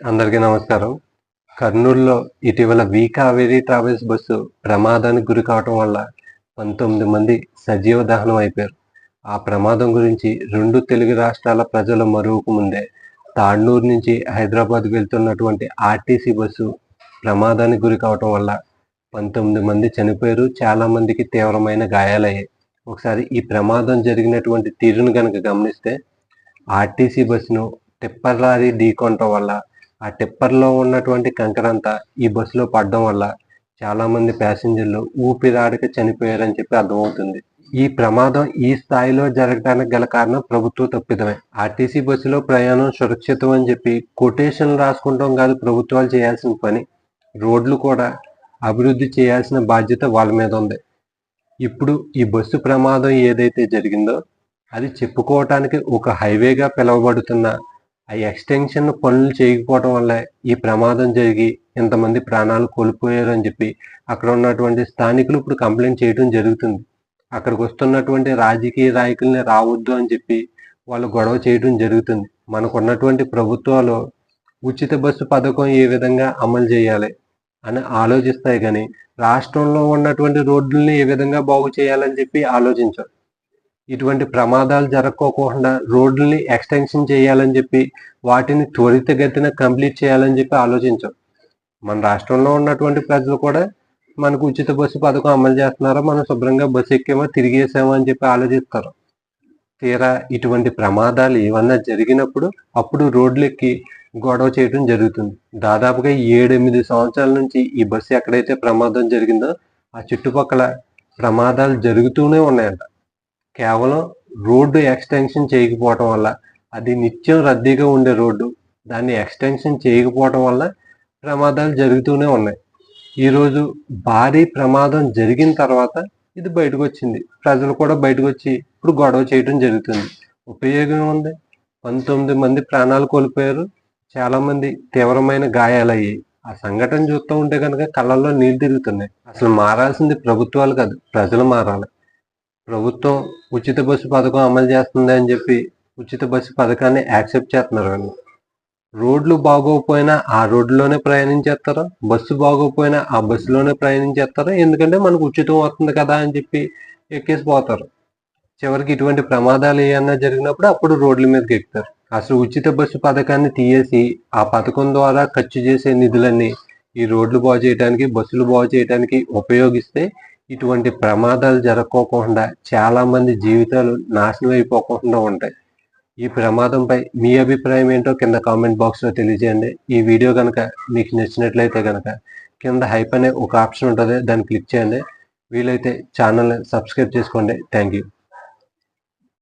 అందరికీ నమస్కారం. కర్నూలులో ఇటీవల వి కావేరీ ట్రావెల్స్ బస్సు ప్రమాదానికి గురి కావటం వల్ల పంతొమ్మిది మంది సజీవ దహనం అయిపోయారు. ఆ ప్రమాదం గురించి రెండు తెలుగు రాష్ట్రాల ప్రజల మరువుకు ముందే తాడ్నూరు నుంచి హైదరాబాద్ వెళ్తున్నటువంటి ఆర్టీసీ బస్సు ప్రమాదానికి గురి కావటం వల్ల పంతొమ్మిది మంది చనిపోయారు. చాలా మందికి తీవ్రమైన గాయాలయ్యాయి. ఒకసారి ఈ ప్రమాదం జరిగినటువంటి తీరును కనుక గమనిస్తే ఆర్టీసీ బస్సును టిప్పర్ లారీ ఢీకొనటం వల్ల ఆ టిప్పర్లో ఉన్నటువంటి కంకరంతా ఈ బస్సులో పడడం వల్ల చాలా మంది ప్యాసింజర్లు ఊపిరాడక చనిపోయారని చెప్పి అర్థమవుతుంది. ఈ ప్రమాదం ఈ స్థాయిలో జరగడానికి గల కారణం ప్రభుత్వ తప్పిదమే. ఆర్టీసీ బస్సులో ప్రయాణం సురక్షితం అని చెప్పి కొటేషన్లు రాసుకుంటాం కాదు ప్రభుత్వాలు చేయాల్సిన పని. రోడ్లు కూడా అభివృద్ధి చేయాల్సిన బాధ్యత వాళ్ళ మీద ఉంది. ఇప్పుడు ఈ బస్సు ప్రమాదం ఏదైతే జరిగిందో అది చెప్పుకోవటానికి ఒక హైవేగా పిలువబడుతున్న ఆ ఎక్స్టెన్షన్ పనులు చేయకపోవడం వల్ల ఈ ప్రమాదం జరిగి ఇంతమంది ప్రాణాలు కోల్పోయారు అని చెప్పి అక్కడ ఉన్నటువంటి స్థానికులు ఇప్పుడు కంప్లైంట్ చేయడం జరుగుతుంది. అక్కడికి వస్తున్నటువంటి రాజకీయ నాయకుల్ని రావద్దు అని చెప్పి వాళ్ళు గొడవ చేయడం జరుగుతుంది. మనకు ఉన్నటువంటి ప్రభుత్వాలు ఉచిత బస్సు పథకం ఏ విధంగా అమలు చేయాలి అని ఆలోచిస్తాయి కానీ రాష్ట్రంలో ఉన్నటువంటి రోడ్లని ఏ విధంగా బాగు చేయాలని చెప్పి ఆలోచించారు. ఇటువంటి ప్రమాదాలు జరగకోకుండా రోడ్లని ఎక్స్టెన్షన్ చేయాలని చెప్పి వాటిని త్వరితగతిన కంప్లీట్ చేయాలని చెప్పి ఆలోచించాం. మన రాష్ట్రంలో ఉన్నటువంటి ప్రజలు కూడా మనకు ఉచిత బస్సు పథకం అమలు చేస్తున్నారో మనం శుభ్రంగా బస్సు ఎక్కేమో తిరిగేసామో అని చెప్పి ఆలోచిస్తారు. తీరా ఇటువంటి ప్రమాదాలు ఏమన్నా జరిగినప్పుడు అప్పుడు రోడ్లు ఎక్కి గొడవ చేయడం జరుగుతుంది. దాదాపుగా ఏడెనిమిది సంవత్సరాల నుంచి ఈ బస్సు ఎక్కడైతే ప్రమాదం జరిగిందో ఆ చుట్టుపక్కల ప్రమాదాలు జరుగుతూనే ఉన్నాయంట. కేవలం రోడ్డు ఎక్స్టెన్షన్ చేయకపోవటం వల్ల అది నిత్యం రద్దీగా ఉండే రోడ్డు దాన్ని ఎక్స్టెన్షన్ చేయకపోవటం వల్ల ప్రమాదాలు జరుగుతూనే ఉన్నాయి. ఈరోజు భారీ ప్రమాదం జరిగిన తర్వాత ఇది బయటకు వచ్చింది ప్రజలు కూడా బయటకు వచ్చి ఇప్పుడు గొడవ చేయడం జరుగుతుంది. ఉపయోగం ఉంది. పంతొమ్మిది మంది ప్రాణాలు కోల్పోయారు. చాలామంది తీవ్రమైన గాయాలయ్యాయి. ఆ సంఘటన చూస్తూ ఉంటే కనుక కళ్ళల్లో నీళ్ళు తిరుగుతున్నాయి. అసలు మారాల్సింది ప్రభుత్వాలు కాదు ప్రజలు మారాలి. ప్రభుత్వం ఉచిత బస్సు పథకం అమలు చేస్తుంది అని చెప్పి ఉచిత బస్సు పథకాన్ని యాక్సెప్ట్ చేస్తున్నారు వాళ్ళు రోడ్లు బాగోకపోయినా ఆ రోడ్లోనే ప్రయాణించేస్తారో? బస్సు బాగోకపోయినా ఆ బస్సులోనే ప్రయాణించేస్తారో? ఎందుకంటే మనకు ఉచితం వస్తుంది కదా అని చెప్పి ఎక్కేసి పోతారు చివరికి ఇటువంటి ప్రమాదాలు ఏమన్నా జరిగినప్పుడు అప్పుడు రోడ్ల మీదకి ఎక్కుతారు. అసలు ఉచిత బస్సు పథకాన్ని తీయేసి ఆ పథకం ద్వారా ఖర్చు చేసే నిధులన్నీ ఈ రోడ్లు బాగు చేయడానికి బస్సులు బాగు చేయడానికి ఉపయోగిస్తే ఇటువంటి ప్రమాదాలు జరగకోకుండా చాలా మంది జీవితాలు నాశనం అయిపోకుండా ఉంటాయి. ఈ ప్రమాదంపై మీ అభిప్రాయం ఏంటో కింద కామెంట్ బాక్స్లో తెలియజేయండి. ఈ వీడియో కనుక మీకు నచ్చినట్లయితే కనుక కింద హైప్ అనే ఒక ఆప్షన్ ఉంటుంది దాన్ని క్లిక్ చేయండి. వీలైతే ఛానల్ని సబ్స్క్రైబ్ చేసుకోండి. Thank you.